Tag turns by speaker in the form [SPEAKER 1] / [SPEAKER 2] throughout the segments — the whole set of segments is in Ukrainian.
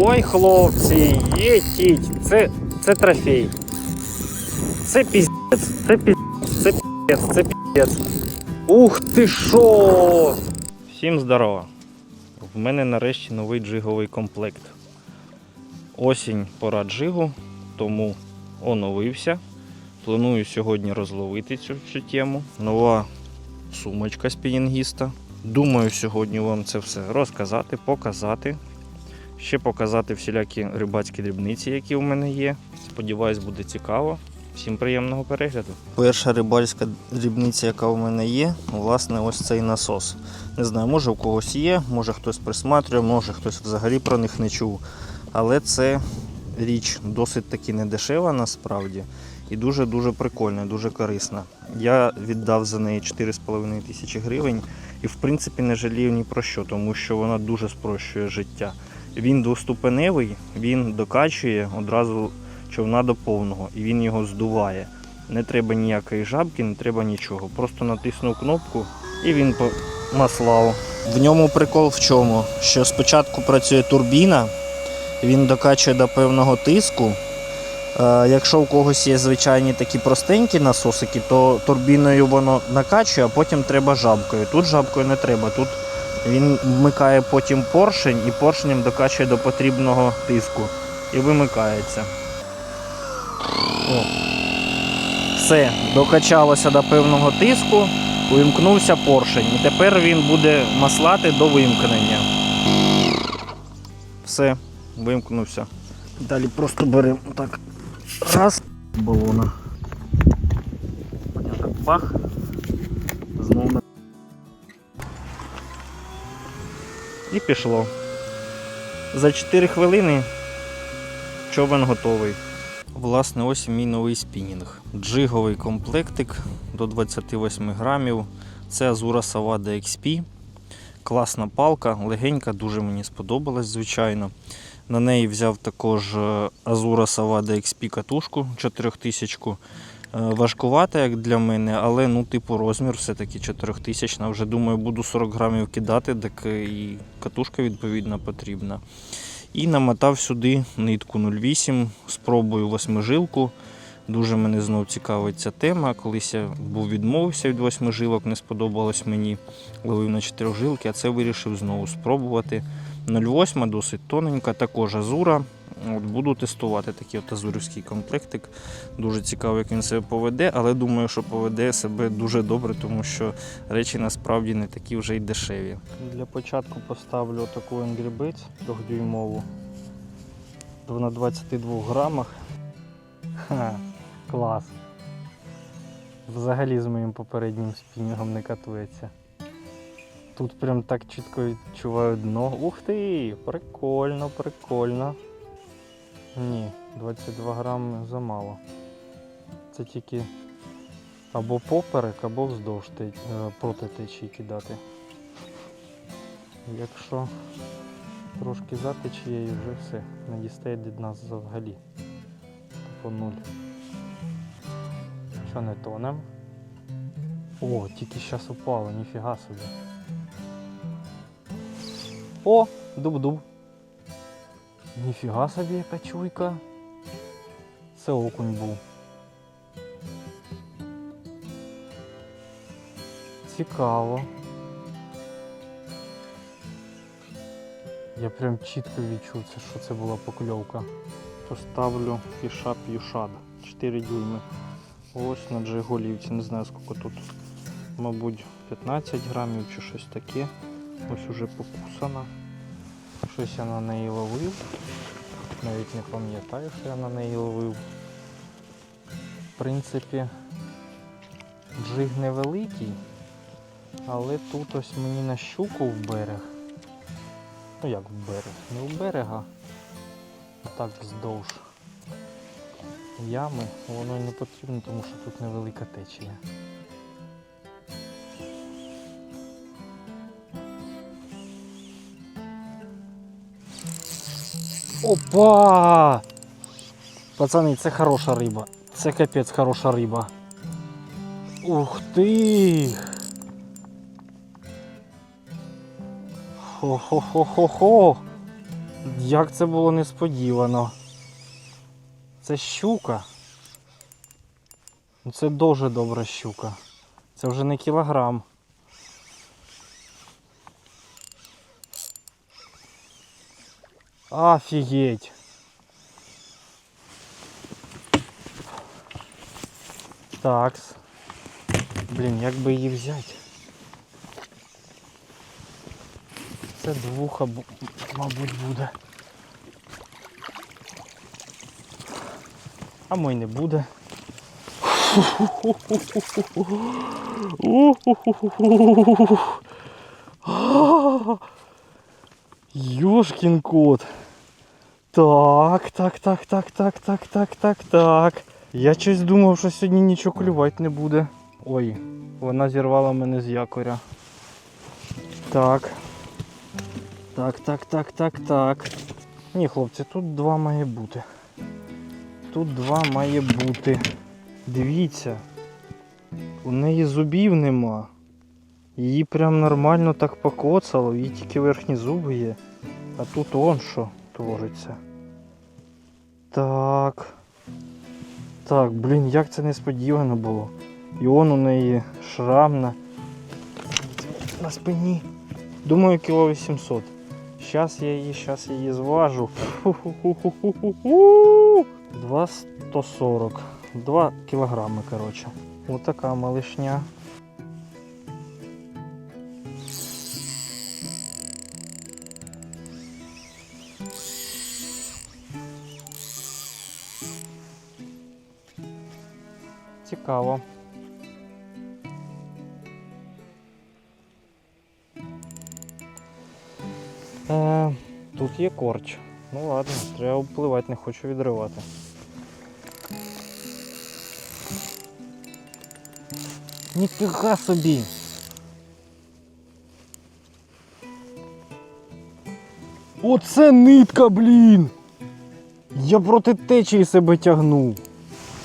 [SPEAKER 1] Ой, хлопці, єтіть, це, це трофей. Це піздець, це піздець, це піздець, це піздець. Ух ти шо! Всім здорово. В мене нарешті новий джиговий комплект. Осінь пора джигу, тому оновився. Планую сьогодні розловити цю, цю тему. Нова сумочка спінінгіста. Думаю, сьогодні вам це все розказати, показати. Ще показати всілякі рибацькі дрібниці, які у мене є. Сподіваюсь, буде цікаво. Всім приємного перегляду. Перша рибальська дрібниця, яка у мене є, власне, ось цей насос. Не знаю, може у когось є, може хтось присматрює, може хтось взагалі про них не чув. Але це річ досить таки недешева насправді і дуже-дуже прикольна, дуже корисна. Я віддав за неї 4,5 тисячі гривень і в принципі не жалію ні про що, тому що вона дуже спрощує життя. Він двоступеневий, він докачує одразу човна до повного і він його здуває. Не треба ніякої жабки, не треба нічого. Просто натиснув кнопку і він маслав. В ньому прикол в чому? Що спочатку працює турбіна, він докачує до певного тиску. Е, Якщо у когось є звичайні такі простенькі насосики, то турбіною воно накачує, а потім треба жабкою. Тут жабкою не треба. Тут він вмикає потім поршень і поршнем докачує до потрібного тиску і вимикається. О. Все, докачалося до певного тиску, вимкнувся поршень. І тепер він буде маслати до вимкнення. Все, вимкнувся. Далі просто беремо так. Раз балона. Бах. Знову І пішло. За 4 хвилини човен готовий. Власне, ось мій новий спінінг. Джиговий комплектик до 28 грамів. Це Azura Savada XP. Класна палка, легенька, дуже мені сподобалась, звичайно. На неї взяв також е, Azura Savada XP катушку 4000. Е, Важкувата, як для мене, але ну, типу, розмір все-таки 4000. Вже думаю, буду 40 грамів кидати, так і катушка відповідна потрібна. І намотав сюди нитку 0,8, спробую восьмижилку. Дуже мене знов цікавить ця тема. Колись я був відмовився від восьмижилок, не сподобалось мені. Ловив на чотирьохжилки, а це вирішив знову спробувати. 0,8 досить тоненька, також азура. От Буду тестувати такий от азурівський комплектик. Дуже цікаво, як він себе поведе, але думаю, що поведе себе дуже добре, тому що речі насправді не такі вже й дешеві. Для початку поставлю таку Birds 3-дюймову на 22 грамах. Ха, клас. Взагалі з моїм попереднім спінінгом не катується. Тут прям так чітко відчуваю дно. Ух ти! Прикольно, прикольно. Ні, 22 грами замало. Це тільки або поперек, або вздовж е, проти течії кидати. Якщо трошки за течією вже все, не дістає від нас взагалі. Типу нуль. Що не тонем? О, тільки зараз упало, ніфіга собі. О, дуб-дуб. Ніфіга собі, яка чуйка. Це окунь був. Цікаво. Я прям чітко відчув, це, що це була покльовка. Поставлю фішап Юшад 4 дюйми. Ось на джиголівці, не знаю скільки тут. Мабуть 15 грамів чи щось таке. Ось уже покусана. Щось я на неї ловив. Навіть не пам'ятаю, що я на неї ловив. В принципі, джиг невеликий, але тут ось мені на щуку в берег. Ну як в берег? Не в берега, а так вздовж ями. Воно не потрібно, тому що тут невелика течія. Опа! Пацани, це хороша риба. Це капець хороша риба. Ух ти! Хо-хо-хо-хо-хо! Як це було несподівано. Це щука. Ну, Це дуже добра щука. Це вже не кілограм. Офігеть. Такс. Блін, як би її взяти? Це двуха, бу- мабуть, буде. А мой не буде. Йошкін кот. Так, так, так, так, так, так, так, так, так. Я щось думав, що сьогодні нічого клювати не буде. Ой, вона зірвала мене з якоря. Так. Так, так, так, так, так. Ні, хлопці, тут два має бути. Тут два має бути. Дивіться. У неї зубів нема. Її прям нормально так покоцало, її тільки верхні зуби є. А тут он що твориться. Так. Так, блін, як це несподівано було. І он у неї шрам на, на спині. Думаю, кіло 800. Щас я її, щас я її зважу. Фу-ху-ху-ху-ху-ху. 2,140. 2 кілограми, коротше. Отака малишня. Цікаво. Е, тут є корч. Ну ладно, треба впливати, не хочу відривати. Ніфіга собі. Оце нитка, блін! Я проти течії себе тягнув.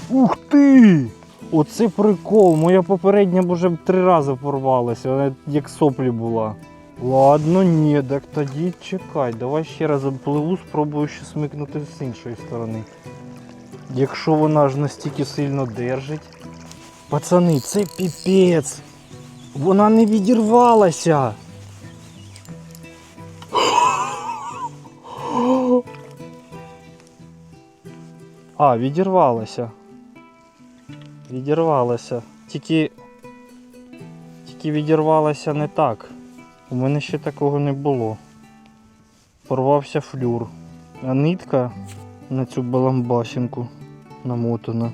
[SPEAKER 1] Ух ти! Оце прикол. Моя попередня б уже б три рази порвалася, вона як соплі була. Ладно, ні, так тоді чекай. Давай ще раз обпливу, спробую ще смикнути з іншої сторони. Якщо вона ж настільки сильно держить. Пацани, це піпець. Вона не відірвалася. А, відірвалася. Відірвалася. Тільки. Тільки відірвалася не так. У мене ще такого не було. Порвався флюр. А нитка на цю баламбасінку намотана.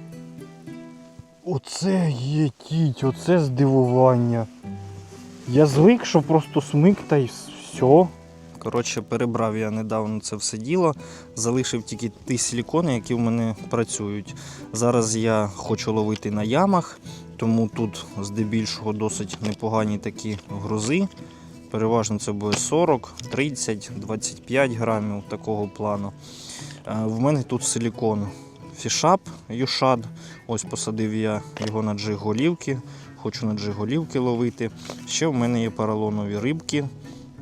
[SPEAKER 1] Оце є тіть, оце здивування. Я звик, що просто смик та й все. Коротше, перебрав я недавно це все діло, залишив тільки ті силікони, які в мене працюють. Зараз я хочу ловити на ямах, тому тут здебільшого досить непогані такі грузи. Переважно це буде 40, 30, 25 грамів такого плану. Е, В мене тут силікон фішап юшад. Ось посадив я його на джиг-голівки. Хочу на джиг-голівки ловити. Ще в мене є поролонові рибки.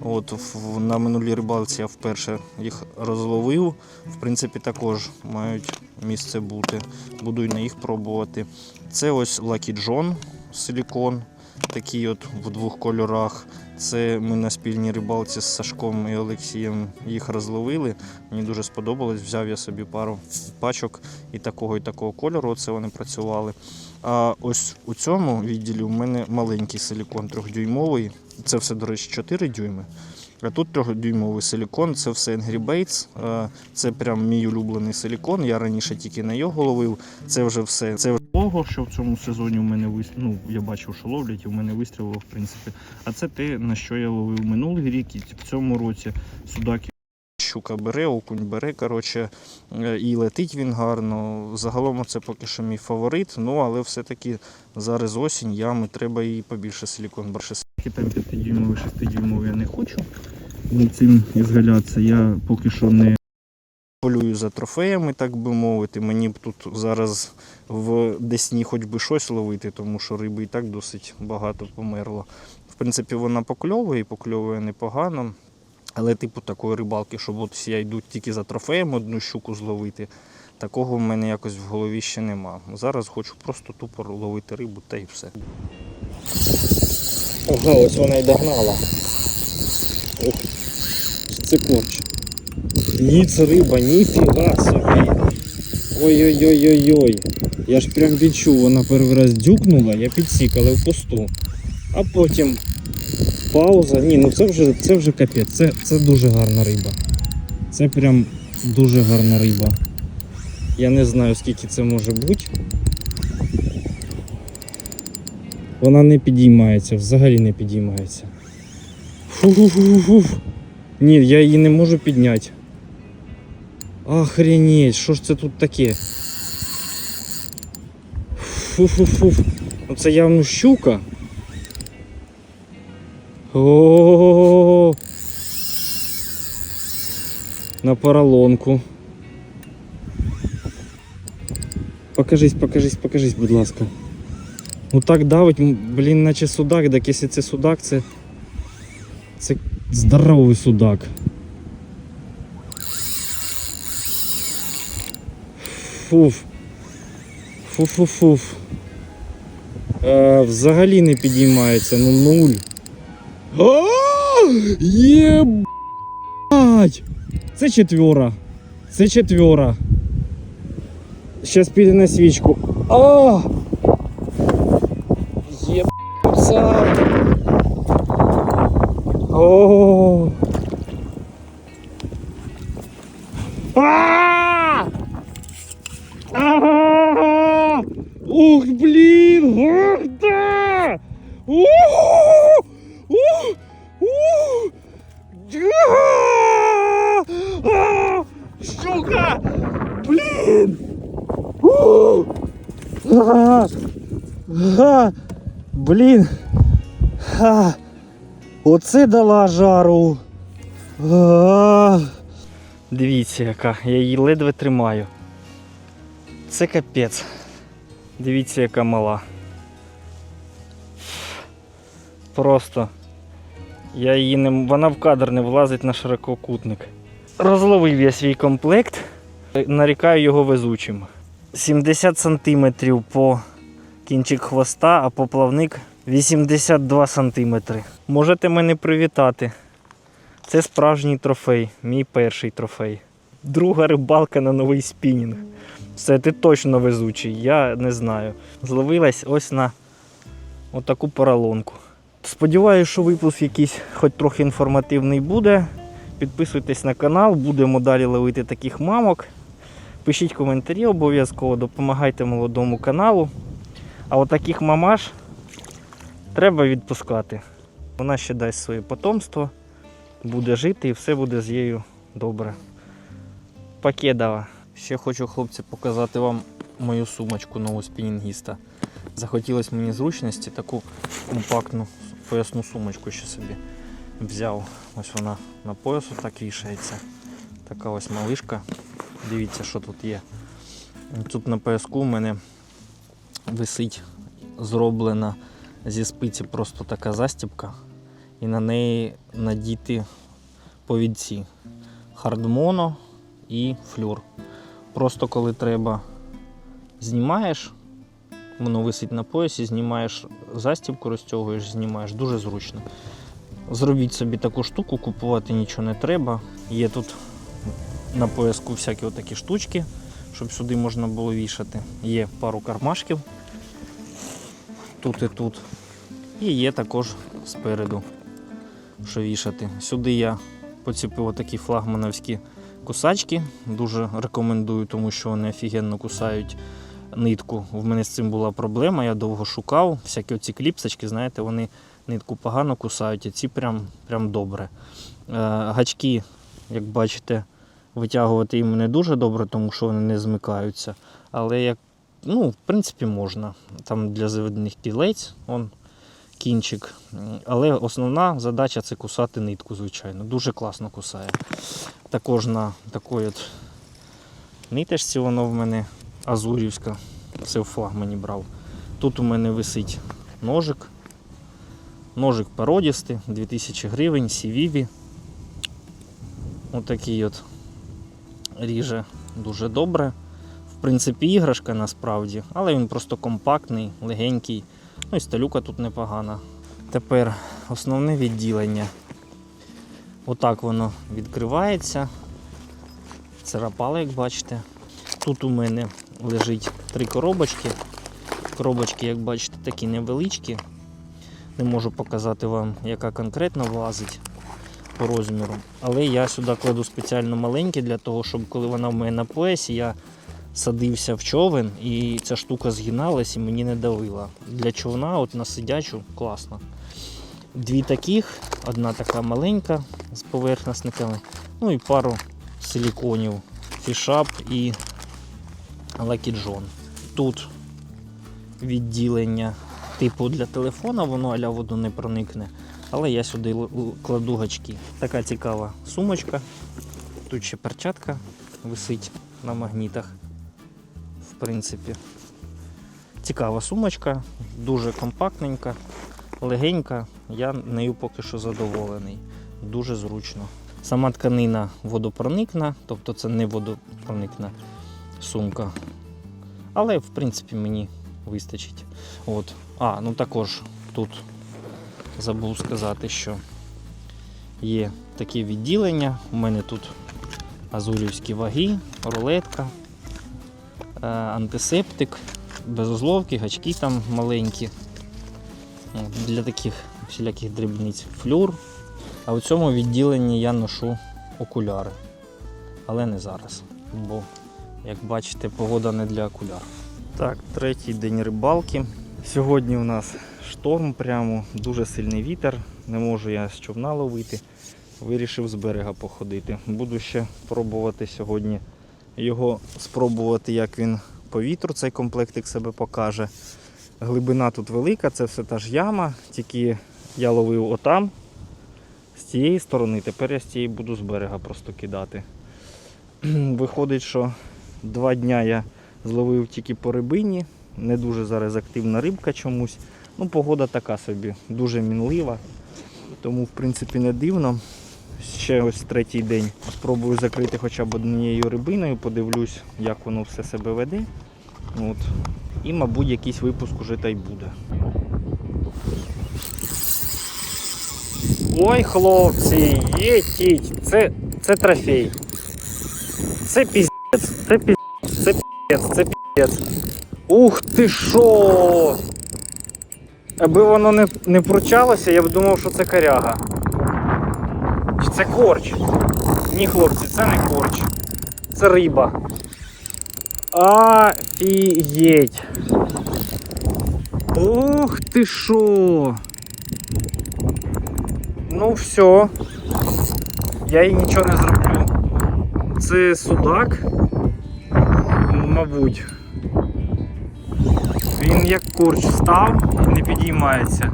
[SPEAKER 1] От на минулій рибалці я вперше їх розловив. В принципі, також мають місце бути. Буду і на їх пробувати. Це ось Lucky John силікон, такий от в двох кольорах. Це ми на спільній рибалці з Сашком і Олексієм їх розловили. Мені дуже сподобалось. Взяв я собі пару пачок і такого, і такого кольору. Оце вони працювали. А ось у цьому відділі у мене маленький силікон трьохдюймовий. Це все, до речі, 4 дюйми. А тут трьохдюймовий силікон, це все Angry Baits. Е, Це прям мій улюблений силікон. Я раніше тільки на його ловив. Це вже все. Це того, що в цьому сезоні у мене вис... ну, я бачив, що ловлять, і в мене вистрілило, в принципі. А це те, на що я ловив минулий рік і в цьому році. Судаки щука бере, окунь бере, коротше, е, і летить він гарно. Загалом це поки що мій фаворит, ну але все-таки зараз осінь, ями, треба і побільше силікон більше. Там 5-дюймовий, 6-дюймовий я не хочу. Цим ізгалятися я поки що не полюю за трофеями, так би мовити. Мені б тут зараз в Десні хоч би щось ловити, тому що риби і так досить багато померло. В принципі, вона покльовує і покльовує непогано. Але типу такої рибалки, щоб от я йду тільки за трофеєм одну щуку зловити, такого в мене якось в голові ще нема. Зараз хочу просто тупо ловити рибу та й все. Ага, ось вона й догнала. Ох, це корч. Ні, це риба, ніфіга собі. Ой-ой-ой-ой-ой. Я ж прям відчув, вона перший раз дюкнула, я підсік, але в посту. А потім пауза. Ні, ну це вже, це вже капець, це, це дуже гарна риба. Це прям дуже гарна риба. Я не знаю скільки це може бути. Вона не підіймається, взагалі не підіймається. Фу-фу-фу-фу. Ні, я її не можу підняти. Охренеть, що ж це тут таке? Фу-фу-фу. Ну це явно щука. О. На поролонку. Покажись, покажись, покажись, будь ласка. Ну так давить, блін, наче судак, так якщо це судак, це. Це здоровий судак. Фуф. Фу-фу-фуф. Е, взагалі не підіймається, ну нуль. Єбать! Це четвера. Це четвера. Щас піде на свічку. А! Єбца! О! А! А! Ух, блін! Ух, да! Ух! Ух! А! А! Блін! А! Оце дала жару! А! Дивіться, яка, я її ледве тримаю. Це капець. Дивіться, яка мала. Просто. Я її не. Вона в кадр не влазить на ширококутник. Розловив я свій комплект, нарікаю його везучим. 70 см по кінчик хвоста, а поплавник 82 см. Можете мене привітати. Це справжній трофей, мій перший трофей. Друга рибалка на новий спінінг. Все, ти точно везучий, я не знаю. Зловилась ось на отаку поролонку. Сподіваюся, що випуск якийсь хоч трохи інформативний буде. Підписуйтесь на канал, будемо далі ловити таких мамок. Пишіть коментарі обов'язково, допомагайте молодому каналу. А от таких мамаш треба відпускати. Вона ще дасть своє потомство, буде жити і все буде з нею добре. Покедова. Ще хочу, хлопці, показати вам мою сумочку нову спінінгіста. Захотілося мені зручності, таку компактну поясну сумочку ще собі взяв. Ось вона на поясу так вішається. Така ось малишка. Дивіться, що тут є. Тут на пояску у мене висить зроблена зі спиці просто така застібка. І на неї надіти повідці. Хардмоно і флюр. Просто коли треба, знімаєш, воно висить на поясі, знімаєш застібку, розтягуєш, знімаєш, дуже зручно. Зробіть собі таку штуку, купувати нічого не треба. Є тут на пояску всякі отакі штучки, щоб сюди можна було вішати. Є пару кармашків тут і тут. І є також спереду, що вішати. Сюди я поціпив отакі флагмановські кусачки. Дуже рекомендую, тому що вони офігенно кусають нитку. В мене з цим була проблема, я довго шукав. Всякі оці кліпсочки, знаєте, вони нитку погано кусають, а ці прям, прям добре. Е, гачки, як бачите, витягувати їм не дуже добре, тому що вони не змикаються. Але як, ну, в принципі, можна. Там для заведених кілець, он кінчик. Але основна задача це кусати нитку, звичайно. Дуже класно кусає. Також на такій от ниточці воно в мене азурівська. Це в флагмані брав. Тут у мене висить ножик. Ножик породістий, 2000 гривень, Сівіві. отакий от ріже дуже добре. В принципі, іграшка насправді, але він просто компактний, легенький. Ну і сталюка тут непогана. Тепер основне відділення. Отак воно відкривається. Царапало, як бачите. Тут у мене лежить три коробочки. Коробочки, як бачите, такі невеличкі. Не можу показати вам, яка конкретно влазить по розміру. Але я сюди кладу спеціально маленькі для того, щоб коли вона в мене на поясі, я садився в човен і ця штука згиналась і мені не давила. Для човна, от на сидячу, класно. Дві таких, одна така маленька з поверхностниками, ну і пару силіконів, фішап і John. Тут відділення типу для телефона, воно аля воду не проникне. Але я сюди кладу гачки. Така цікава сумочка. Тут ще перчатка висить на магнітах. В принципі. Цікава сумочка, дуже компактненька, легенька. Я нею поки що задоволений. Дуже зручно. Сама тканина водопроникна, тобто це не водопроникна сумка. Але в принципі мені вистачить. От. А, ну також тут забув сказати, що є такі відділення. У мене тут азурівські ваги, рулетка, е, антисептик, безузловки, гачки там маленькі. Для таких всіляких дрібниць флюр. А у цьому відділенні я ношу окуляри. Але не зараз. Бо, як бачите, погода не для окуляр. Так, третій день рибалки. Сьогодні у нас шторм прямо, дуже сильний вітер. Не можу я з човна ловити. Вирішив з берега походити. Буду ще пробувати сьогодні його спробувати, як він по вітру цей комплектик себе покаже. Глибина тут велика, це все та ж яма, тільки я ловив отам, з цієї сторони, тепер я з цієї буду з берега просто кидати. Виходить, що два дня я зловив тільки по рибині, не дуже зараз активна рибка чомусь. Ну, погода така собі, дуже мінлива, тому в принципі не дивно. Ще ось третій день спробую закрити хоча б однією рибиною, подивлюсь, як воно все себе веде. От. І, мабуть, якийсь випуск уже та й буде. Ой, хлопці, єтіть, це, це трофей. Це піздець, це піздець, Ух ти шо! Аби воно не, не пручалося, я б думав, що це коряга. Чи це корч? Ні, хлопці, це не корч. Це риба. Офігеть. Ух ти шо! Ну все. Я їй нічого не зроблю. Це судак. Мабуть. Він як корч став і не підіймається.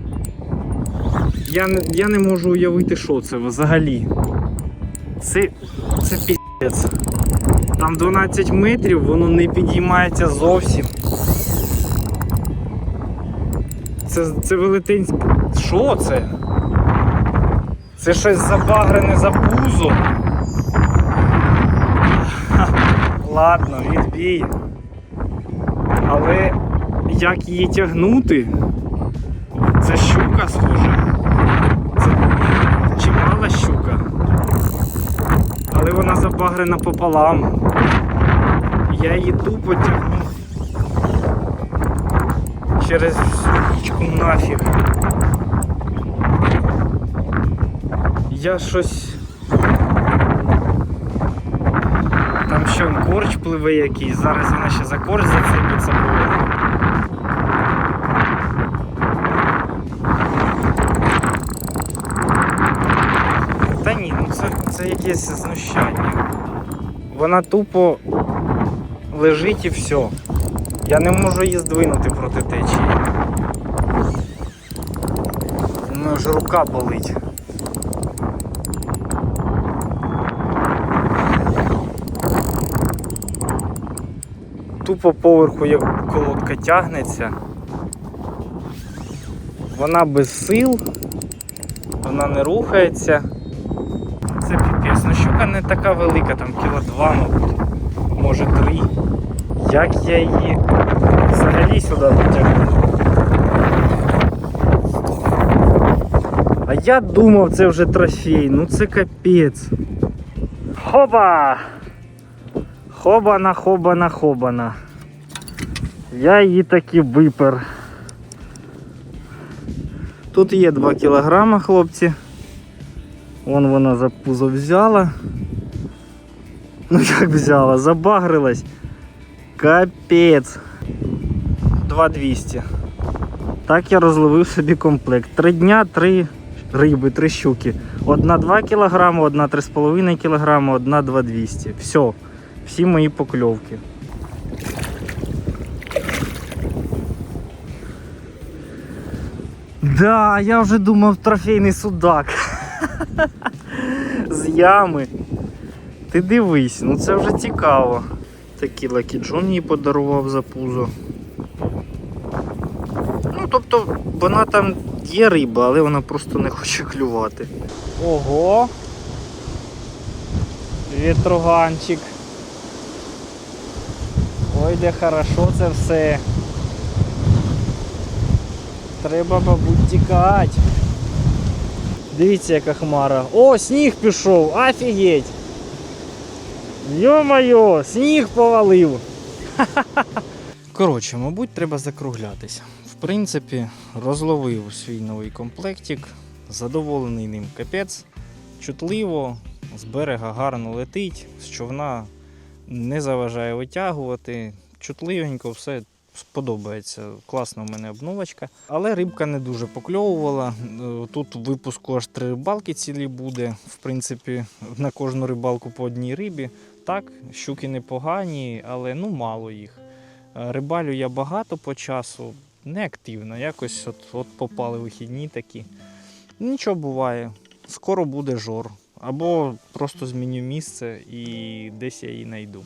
[SPEAKER 1] Я не, я не можу уявити, що це взагалі. Це, це піздець. Там 12 метрів, воно не підіймається зовсім. Це, це велетенське. Що це? Це щось забагрене за пузо. Ладно, відбій. Але як її тягнути? Це щука схоже. Це чимала щука. Але вона забагрена пополам. Я її тупо тягну через річку нафіг. Я щось. Там ще корч пливе якийсь, зараз вона ще за корч зацепиться буде. Та ні, ну це, це якесь знущання. Вона тупо лежить і все. Я не можу її здвинути проти течії. У мене вже рука болить. Тупо поверху як колодка тягнеться. Вона без сил, вона не рухається. Щука не така велика, там кіло два, мабуть. Може три. Як я її взагалі сюди дотягну? А я думав, це вже трофей. Ну це капець. Хоба! Хобана, хобана, хобана. Я її таки випер. Тут є 2 кілограма, хлопці. Вон вона за пузо взяла. Ну як взяла, забагрилась. Капець. 2200. Так я розловив собі комплект. Три дня, три риби, три щуки. Одна 2 кг, одна 3,5 кг, одна 2200. Все. Всі мої покльовки. Да, я вже думав трофейний судак. З ями. Ти дивись, ну це вже цікаво. Такий Лакі Джон їй подарував за пузо. Ну, тобто, вона там є риба, але вона просто не хоче клювати. Ого. Вітруганчик. Ой, де хорошо це все. Треба, мабуть, тікати. Дивіться, яка хмара. О, сніг пішов, офігеть! Йо-моє, сніг повалив. Коротше, мабуть, треба закруглятися. В принципі, розловив свій новий комплектик, задоволений ним капець, чутливо, з берега гарно летить, з човна не заважає витягувати. Чутливенько, все сподобається. Класна в мене обновочка. Але рибка не дуже покльовувала. Е, Тут випуску аж три рибалки цілі буде. В принципі, на кожну рибалку по одній рибі. Так, щуки непогані, але ну мало їх. Е, Рибалю я багато по часу, не активно. Якось от, от попали вихідні такі. Нічого буває. Скоро буде жор. Або просто зміню місце і десь я її знайду.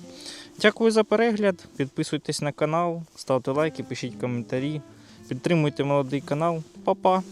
[SPEAKER 1] Дякую за перегляд. Підписуйтесь на канал, ставте лайки, пишіть коментарі. Підтримуйте молодий канал. Па-па!